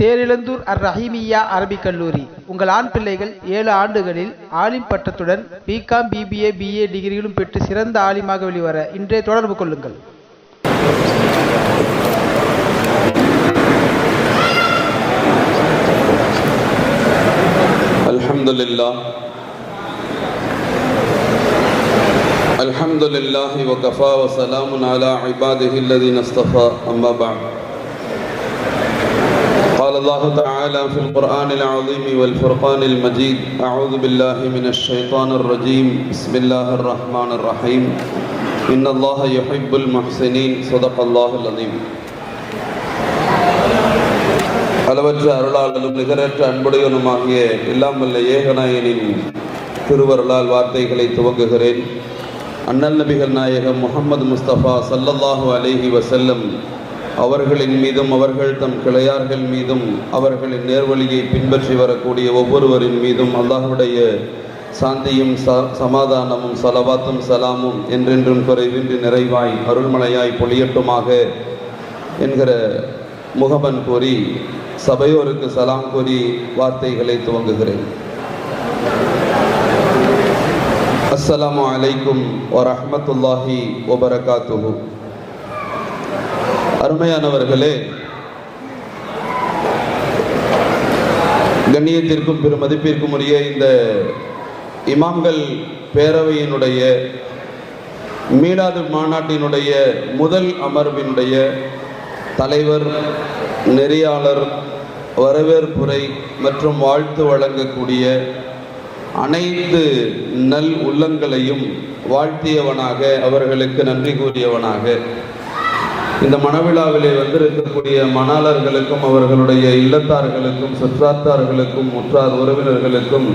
தேரிழந்தூர் அர் ரஹீமியா அரபிக் கல்லூரி உங்கள் ஆண் பிள்ளைகள் ஏழு ஆண்டுகளில் ஆலிம் பட்டத்துடன் பிகாம் பிபிஏ பிஏ டிகிரிகளும் பெற்று சிறந்த ஆலிமாக வெளிவர இன்றே தொடர்பு கொள்ளுங்கள் الحمد لله الحمد لله وكفى وسلام على عباده الذين اصطفى أما بعد قال الله تعالى في القرآن العظيم والفرقان المجيد أعوذ بالله من الشيطان الرجيم بسم الله الرحمن الرحيم إن الله يحب المحسنين صدق الله العظيم அளவற்ற அருளாளனும் நிகரற்ற அன்புடையனுமாகிய எல்லாம் வல்ல ஏகநாயனின் திருவருளால் வார்த்தைகளை துவங்குகிறேன் அண்ணல் நபிகள் நாயகம் முகமது முஸ்தபா சல்லல்லாஹு அலைஹி வசல்லம் அவர்களின் மீதும் அவர்கள் தம் கிளையார்கள் மீதும் அவர்களின் நேர்வழியை பின்பற்றி வரக்கூடிய ஒவ்வொருவரின் மீதும் அல்லாஹுடைய சாந்தியும் ச சமாதானமும் சலவாத்தும் சலாமும் என்றென்றும் குறைவின்றி நிறைவாய் அருள்மழையாய் பொழியட்டுமாக என்கிற முகமன் கூறி சபையோருக்கு சலாம் கூறி வார்த்தைகளை துவங்குகிறேன். அஸ்ஸலாமு அலைக்கும் வரஹ்மத்துல்லாஹி வபரகாத்துஹு அருமையானவர்களே கண்ணியத்திற்கும் பெரும் மதிப்பிற்கும் உரிய இந்த இமாம்கள் பேரவையினுடைய மீளாது மாநாட்டினுடைய முதல் அமர்வினுடைய தலைவர் நெறியாளர் வரவேற்புரை மற்றும் வாழ்த்து வழங்கக்கூடிய அனைத்து நல் உள்ளங்களையும் வாழ்த்தியவனாக அவர்களுக்கு நன்றி கூறியவனாக இந்த மணவிழாவிலே வந்திருக்கக்கூடிய மணாளர்களுக்கும் அவர்களுடைய இல்லத்தார்களுக்கும் சுற்றாத்தார்களுக்கும் முற்றார் உறவினர்களுக்கும்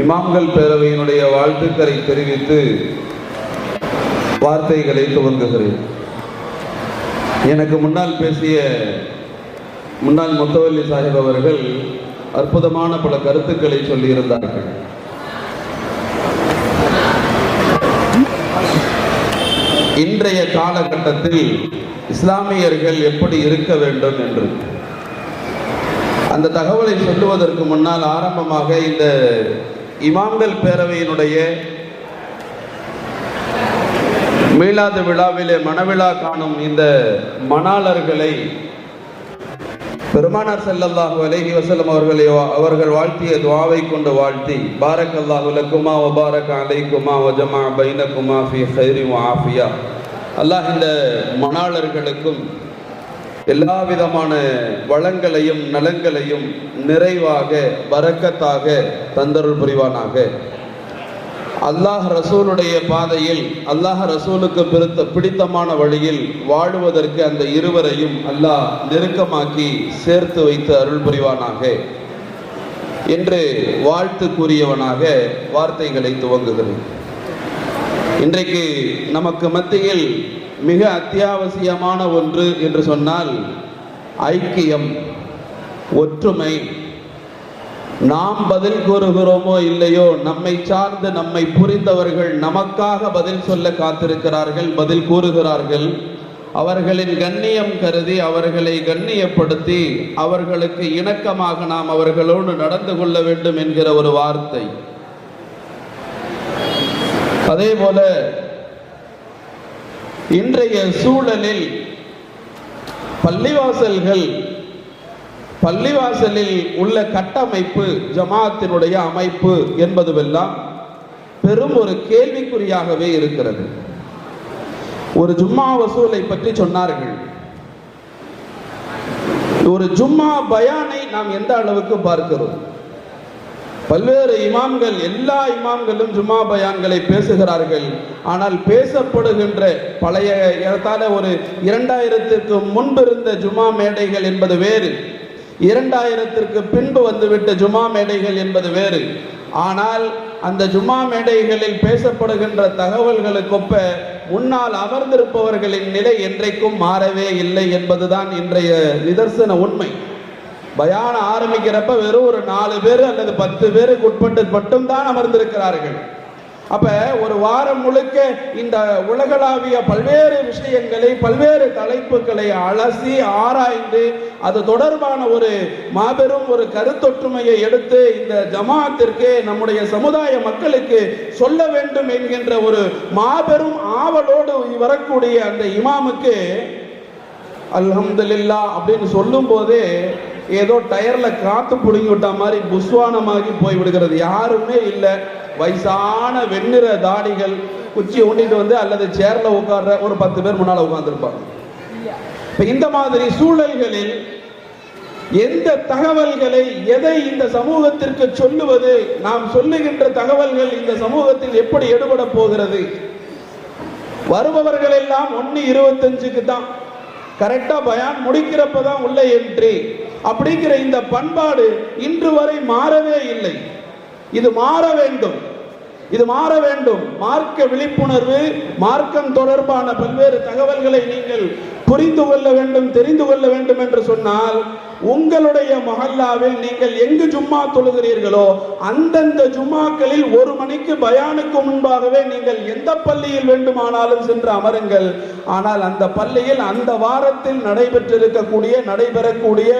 இமாம்கள் பேரவையினுடைய வாழ்த்துக்களை தெரிவித்து வார்த்தைகளை துவங்குகிறேன். எனக்கு முன்னால் பேசிய முன்னாள் முத்தவல்லி சாஹிப் அவர்கள் அற்புதமான பல கருத்துக்களை சொல்லியிருந்தார்கள். இன்றைய காலகட்டத்தில் இஸ்லாமியர்கள் எப்படி இருக்க வேண்டும் என்று. அந்த தகவலை சொல்லுவதற்கு முன்னால் ஆரம்பமாக இந்த இமாம்கள் பேரவையினுடைய மீளாது விழாவிலே மணவிழா காணும் இந்த மணாளர்களை பெருமானார் செல்லல்லாஹு அலைஹி வசலம் அவர்களை அவர்கள் வாழ்த்திய துவாவை கொண்டு வாழ்த்தி பாரக்கல்லாஹு லக்குமா வ அலைக்குமா வ பைனக்குமா ஃபி ஹைரி ஆஃபியா. அல்லாஹ் இந்த மணாளர்களுக்கும் எல்லா விதமான வளங்களையும் நலங்களையும் நிறைவாக வரக்கத்தாக தந்தருள் புரிவானாக. அல்லாஹ் ரசூலுடைய பாதையில் அல்லாஹ் ரசூலுக்கு பிடித்த பிடித்தமான வழியில் வாழுவதற்கு அந்த இருவரையும் அல்லாஹ் நெருக்கமாக்கி சேர்த்து வைத்து அருள் புரிவானாக. என்று வாழ்த்து கூறியவனாக வார்த்தைகளை துவங்குகிறேன். இன்றைக்கு நமக்கு மத்தியில் மிக அத்தியாவசியமான ஒன்று என்று சொன்னால் ஐக்கியம் ஒற்றுமை நாம் பதில் கூறுகிறோமோ இல்லையோ நம்மை சார்ந்து நம்மை புரிந்தவர்கள் நமக்காக பதில் சொல்ல காத்திருக்கிறார்கள் பதில் கூறுகிறார்கள். அவர்களின் கண்ணியம் கருதி அவர்களை கண்ணியப்படுத்தி அவர்களுக்கு இணக்கமாக நாம் அவர்களோடு நடந்து கொள்ள வேண்டும் என்கிற ஒரு வார்த்தை. அதே போல இன்றைய சூழலில் பள்ளிவாசல்கள் பள்ளிவாசலில் உள்ள கட்டமைப்பு ஜமாத்தினுடைய அமைப்பு என்பதுவெல்லாம் பெரும் ஒரு கேள்விக்குறியாகவே இருக்கிறது. ஒரு ஜும்மா வசூலை பற்றி சொன்னார்கள். ஒரு ஜும்மா பயானை நாம் எந்த அளவுக்கு பார்க்கிறோம்? பல்வேறு இமாம்கள் எல்லா இமாம்களும் ஜும்மா பயான்களை பேசுகிறார்கள். ஆனால் பேசப்படுகின்ற பழைய ஏறத்தாழ ஒரு இரண்டாயிரத்திற்கு முன்பு இருந்த ஜும்மா மேடைகள் என்பது வேறு. இரண்டாயிரத்திற்கு பின்பு வந்துவிட்ட ஜுமா மேடைகள் என்பது வேறு. ஆனால் அந்த ஜுமா மேடைகளில் பேசப்படுகின்ற தகவல்களுக்கொப்ப முன்னால் அமர்ந்திருப்பவர்களின் நிலை என்றைக்கும் மாறவே இல்லை என்பதுதான் இன்றைய நிதர்சன உண்மை. பயான ஆரம்பிக்கிறப்ப வெறும் ஒரு நாலு பேர் அல்லது பத்து பேருக்கு உட்பட்டு மட்டும்தான் அமர்ந்திருக்கிறார்கள். அப்ப ஒரு வாரம் முழுக்க இந்த உலகளாவிய பல்வேறு விஷயங்களை பல்வேறு தலைப்புகளை அலசி ஆராய்ந்து அது தொடர்பான ஒரு மாபெரும் ஒரு கருத்தொற்றுமையை எடுத்து இந்த ஜமாத்திற்கு நம்முடைய சமுதாய மக்களுக்கு சொல்ல வேண்டும் என்கின்ற ஒரு மாபெரும் ஆவலோடு வரக்கூடிய அந்த இமாமுக்கு அல்ஹம்துலில்லா அப்படின்னு சொல்லும் போதே ஏதோ டயர்ல காத்து பிடுங்கி விட்ட மாதிரி புஸ்வானமாகி போய் விடுகிறது யாருமே இல்லை. வயசான வெண்ணிற தாடிகள் குச்சியை ஊண்டிட்டு வந்து அல்லது சேர்ல உட்கார்ற ஒரு பத்து பேர் முன்னால உட்கார்ந்துருப்பாங்க. இப்ப இந்த மாதிரி சூழல்களில் எந்த தகவல்களை எதை இந்த சமூகத்திற்கு சொல்லுவது நாம் சொல்லுகின்ற தகவல்கள் இந்த சமூகத்தில் எப்படி எடுபட போகிறது? வருபவர்கள் எல்லாம் ஒன்னு இருபத்தஞ்சுக்கு தான். கரெக்டா பயான் முடிக்கிறப்ப தான் உள்ள என்று அப்படிங்கிற இந்த பண்பாடு இன்று வரை மாறவே இல்லை. இது மாற வேண்டும். இது மாற வேண்டும். மார்க்க விழிப்புணர்வு மார்க்கம் தொடர்பான பல்வேறு தகவல்களை நீங்கள் புரிந்து கொள்ள வேண்டும் தெரிந்து கொள்ள வேண்டும் என்று சொன்னால் உங்களுடைய மஹல்லாவில் நீங்கள் எங்கு ஜும்மா தொழுகிறீர்களோ அந்தந்த ஜும்மாக்களில் ஒரு மணிக்கு பயானுக்கு முன்பாகவே நீங்கள் எந்த பள்ளியில் வேண்டுமானாலும் சென்று அமருங்கள். ஆனால் அந்த பள்ளியில் அந்த வாரத்தில் நடைபெற்றிருக்கக்கூடிய நடைபெறக்கூடிய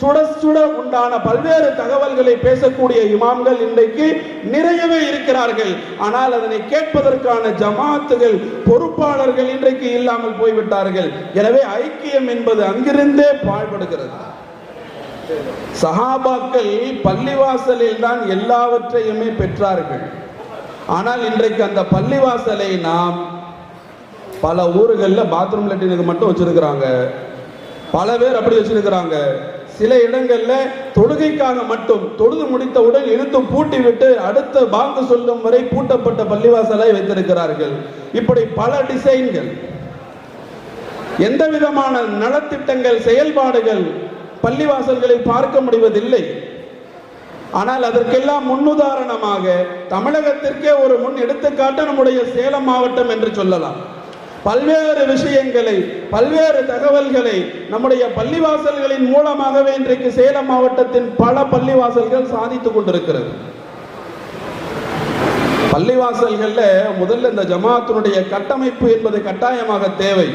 சுட சுட உண்டான பல்வேறு தகவல்களை பேசக்கூடிய இமாம்கள் இன்றைக்கு நிறையவே இருக்கிறார்கள். ஆனால் அதனை கேட்பதற்கான ஜமாத்துகள் பொறுப்பாளர்கள் இன்றைக்கு இல்லாமல் போய்விட்டார்கள். எனவே ஐக்கியம் என்பது அங்கிருந்தே பாழ்படுகிறது. சஹாபாக்கள் பள்ளிவாசலில் தான் எல்லாவற்றையுமே பெற்றார்கள். ஆனால் இன்றைக்கு அந்த பள்ளிவாசலை நாம் பல ஊர்களில் பாத்ரூம் லெட்டினுக்கு மட்டும் வச்சிருக்கிறாங்க. பல பேர் அப்படி வச்சிருக்கிறாங்க. சில இடங்கள்ல தொழுகைக்காக மட்டும் தொழுது முடித்தவுடன் இழுத்து பூட்டி விட்டு அடுத்த பாங்கு சொல்லும் வரை பூட்டப்பட்ட பள்ளிவாசலை வைத்திருக்கிறார்கள். இப்படி பல டிசைன்கள் எந்த விதமான நலத்திட்டங்கள் செயல்பாடுகள் பள்ளிவாசல்களை பார்க்க முடிவதில்லை. ஆனால் அதற்கெல்லாம் முன்னுதாரணமாக தமிழகத்திற்கே ஒரு முன் எடுத்துக்காட்டு நம்முடைய சேலம் மாவட்டம் என்று சொல்லலாம். பல்வேறு விஷயங்களை பல்வேறு தகவல்களை நம்முடைய பள்ளிவாசல்களின் மூலமாகவே இன்றைக்கு சேலம் மாவட்டத்தின் பல பள்ளிவாசல்கள் சாதித்துக் கொண்டிருக்கிறது. பள்ளிவாசல்கள்ல முதல்ல இந்த ஜமாத்தினுடைய கட்டமைப்பு என்பது கட்டாயமாக தேவை.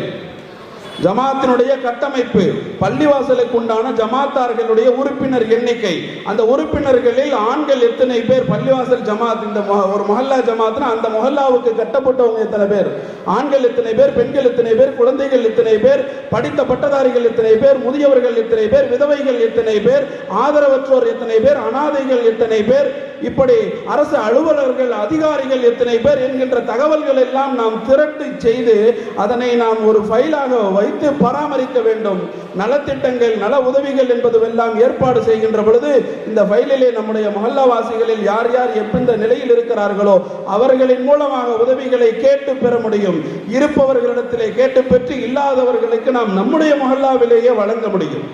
ஜமாத்தினுடைய கட்டமைப்பு பள்ளிவாசலுக்கு உண்டான ஜமாத்தார்களுடைய உறுப்பினர் எண்ணிக்கை அந்த உறுப்பினர்களில் ஆண்கள் எத்தனை பேர் பள்ளிவாசல் ஜமாத் இந்த ஒரு மொஹல்லா ஜமாத்னா அந்த மொஹல்லாவுக்கு கட்டப்பட்டவங்க எத்தனை பேர் ஆண்கள் எத்தனை பேர் பெண்கள் எத்தனை பேர் குழந்தைகள் எத்தனை பேர் படித்த பட்டதாரிகள் எத்தனை பேர் முதியவர்கள் எத்தனை பேர் விதவைகள் எத்தனை பேர் ஆதரவற்றோர் எத்தனை பேர் அனாதைகள் எத்தனை பேர் இப்படி அரசு அலுவலர்கள் அதிகாரிகள் எத்தனை பேர் என்கின்ற தகவல்கள் எல்லாம் நாம் திரட்டு செய்து அதனை நாம் ஒரு ஃபைலாக வைத்து பராமரிக்க வேண்டும். நலத்திட்டங்கள் நல உதவிகள் என்பதுவெல்லாம் ஏற்பாடு செய்கின்ற பொழுது இந்த ஃபைலிலே நம்முடைய மொஹல்லாவாசிகளில் யார் யார் எப்பெந்த நிலையில் இருக்கிறார்களோ அவர்களின் மூலமாக உதவிகளை கேட்டு பெற முடியும். இருப்பவர்களிடத்திலே கேட்டு பெற்று இல்லாதவர்களுக்கு நாம் நம்முடைய மஹல்லாவிலேயே வழங்க முடியும்.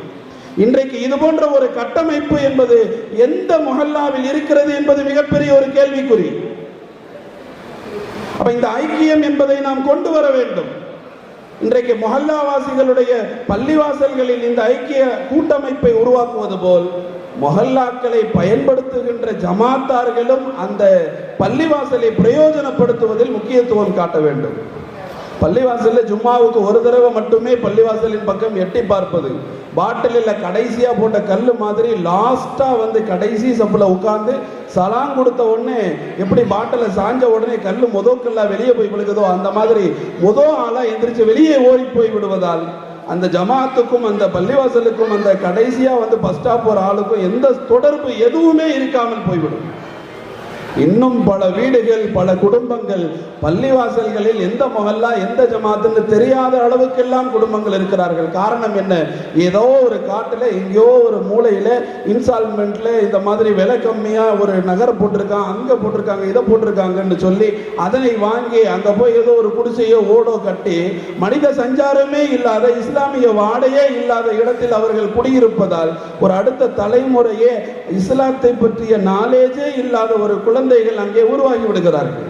இன்றைக்கு இது போன்ற ஒரு கட்டமைப்பு என்பது எந்த மொஹல்லாவில் இருக்கிறது என்பது மிகப்பெரிய ஒரு கேள்விக்குறி. அப்ப இந்த ஐக்கியம் என்பதை நாம் கொண்டு வர வேண்டும். இன்றைக்கு மொஹல்லாவாசிகளுடைய பள்ளிவாசல்களில் இந்த ஐக்கிய கூட்டமைப்பை உருவாக்குவது போல் மொஹல்லாக்களை பயன்படுத்துகின்ற ஜமாத்தார்களும் அந்த பள்ளிவாசலை பிரயோஜனப்படுத்துவதில் முக்கியத்துவம் காட்ட வேண்டும். பள்ளிவாசலில் ஜும்மாவுக்கு ஒரு தடவை மட்டுமே பள்ளிவாசலின் பக்கம் எட்டி பார்ப்பது. பாட்டிலில் கடைசியாக போட்ட கல் மாதிரி லாஸ்ட்டாக வந்து கடைசி சப்பில் உட்காந்து சலாங் கொடுத்த உடனே எப்படி பாட்டிலை சாஞ்ச உடனே கல் முத வெளியே போய் விழுகுதோ அந்த மாதிரி முத ஆளாக எந்திரிச்சு வெளியே ஓடி போய் விடுவதால் அந்த ஜமாத்துக்கும் அந்த பள்ளிவாசலுக்கும் அந்த கடைசியாக வந்து பஸ் ஸ்டாப் போகிற ஆளுக்கும் எந்த தொடர்பு எதுவுமே இருக்காமல் போய்விடும். இன்னும் பல வீடுகள் பல குடும்பங்கள் பள்ளிவாசல்களில் எந்த மொகல்லா எந்த ஜமாத்துன்னு தெரியாத அளவுக்கெல்லாம் குடும்பங்கள் இருக்கிறார்கள். காரணம் என்ன? ஏதோ ஒரு காட்டில் எங்கேயோ ஒரு மூலையில இன்ஸ்டால்மெண்ட்ல இந்த மாதிரி விலை கம்மியா ஒரு நகர் போட்டிருக்கான் அங்க போட்டிருக்காங்க இதை போட்டிருக்காங்கன்னு சொல்லி அதனை வாங்கி அங்க போய் ஏதோ ஒரு குடிசையோ ஓடோ கட்டி மனித சஞ்சாரமே இல்லாத இஸ்லாமிய வாடையே இல்லாத இடத்தில் அவர்கள் குடியிருப்பதால் ஒரு அடுத்த தலைமுறையே இஸ்லாத்தை பற்றிய நாலேஜே இல்லாத ஒரு குழந்தை குழந்தைகள் அங்கே உருவாகி விடுகிறார்கள்.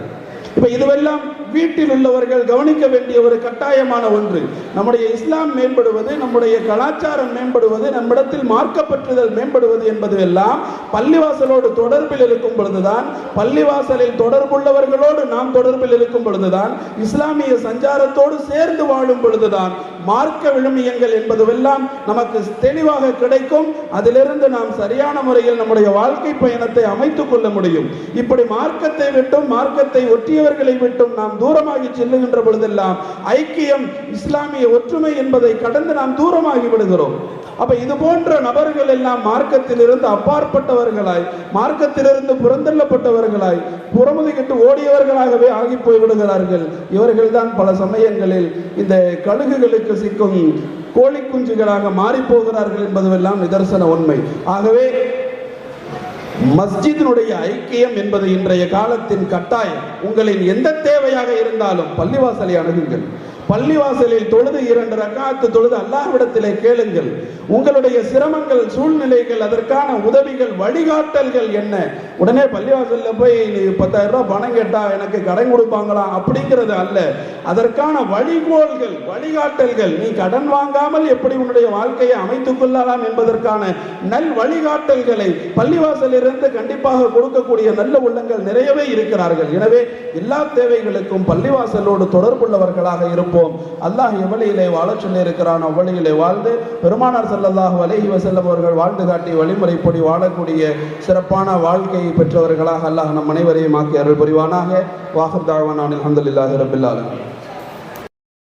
இப்ப இதுவெல்லாம் வீட்டில் உள்ளவர்கள் கவனிக்க வேண்டிய ஒரு கட்டாயமான ஒன்று. நம்முடைய இஸ்லாம் மேம்படுவது நம்முடைய கலாச்சாரம் மேம்படுவது நம்மிடத்தில் மார்க்கப்பற்றுதல் மேம்படுவது என்பது எல்லாம் பள்ளிவாசலோடு தொடர்பில் இருக்கும் பொழுதுதான் பள்ளிவாசலில் தொடர்புள்ளவர்களோடு நாம் தொடர்பில் இருக்கும் பொழுதுதான் இஸ்லாமிய சஞ்சாரத்தோடு சேர்ந்து வாழும் பொழுதுதான் மார்க்க விழுமியங்கள் என்பதுவெல்லாம் நமக்கு தெளிவாக கிடைக்கும். அதிலிருந்து நாம் சரியான முறையில் நம்முடைய வாழ்க்கை பயணத்தை அமைத்துக் கொள்ள முடியும். இப்படி மார்க்கத்தை விட்டும் மார்க்கத்தை பெரியவர்களை விட்டும் நாம் தூரமாகி செல்லுகின்ற பொழுதெல்லாம் ஐக்கியம் இஸ்லாமிய ஒற்றுமை என்பதை கடந்து நாம் தூரமாகி விடுகிறோம். அப்ப இது போன்ற நபர்கள் எல்லாம் மார்க்கத்திலிருந்து அப்பாற்பட்டவர்களாய் மார்க்கத்திலிருந்து புறந்தள்ளப்பட்டவர்களாய் புறமுதுகிட்டு ஓடியவர்களாகவே ஆகி போய் விடுகிறார்கள். இவர்கள்தான் பல சமயங்களில் இந்த கழுகுகளுக்கு சிக்கும் கோழி குஞ்சுகளாக மாறி போகிறார்கள் என்பதுவெல்லாம் நிதர்சன உண்மை. ஆகவே மஸ்ஜிதினுடைய ஐக்கியம் என்பது இன்றைய காலத்தின் கட்டாயம். உங்களின் எந்த தேவையாக இருந்தாலும் பள்ளிவாசலை அணுகுங்கள் பள்ளிவாசலில் தொழுது இரண்டு ரக்காத்து தொழுது அல்லாஹ்விடத்திலே கேளுங்கள். உங்களுடைய சிரமங்கள் சூழ்நிலைகள் அதற்கான உதவிகள் வழிகாட்டல்கள் என்ன? உடனே பள்ளிவாசல்ல போய் நீ பத்தாயிரம் ரூபாய் பணம் கேட்டா எனக்கு கடன் கொடுப்பாங்களா? அப்படிங்கிறது அல்ல. அதற்கான வழிகோள்கள் வழிகாட்டல்கள் நீ கடன் வாங்காமல் எப்படி உன்னுடைய வாழ்க்கையை அமைத்துக் கொள்ளலாம் என்பதற்கான நல் வழிகாட்டல்களை பள்ளிவாசலிருந்து கண்டிப்பாக கொடுக்கக்கூடிய நல்ல உள்ளங்கள் நிறையவே இருக்கிறார்கள். எனவே எல்லா தேவைகளுக்கும் பள்ளிவாசலோடு தொடர்புள்ளவர்களாக இருப்போம். அல்லாஹ் எவ்வளியிலே வாழச் சொல்லி இருக்கிறான் வாழ்ந்து பெருமானார் ஸல்லல்லாஹு அலைஹி வசல்லம் அவர்கள் வாழ்ந்து காட்டி வழிமுறைப்படி வாழக்கூடிய சிறப்பான வாழ்க்கையை பெற்றவர்களாக அல்லாஹ் நம் அனைவரையும் ஆக்கி அருள் புரிவானாக வாஹர் தாழ்வானான் அல்ஹம்துலில்லாஹி ரபில்லாலும்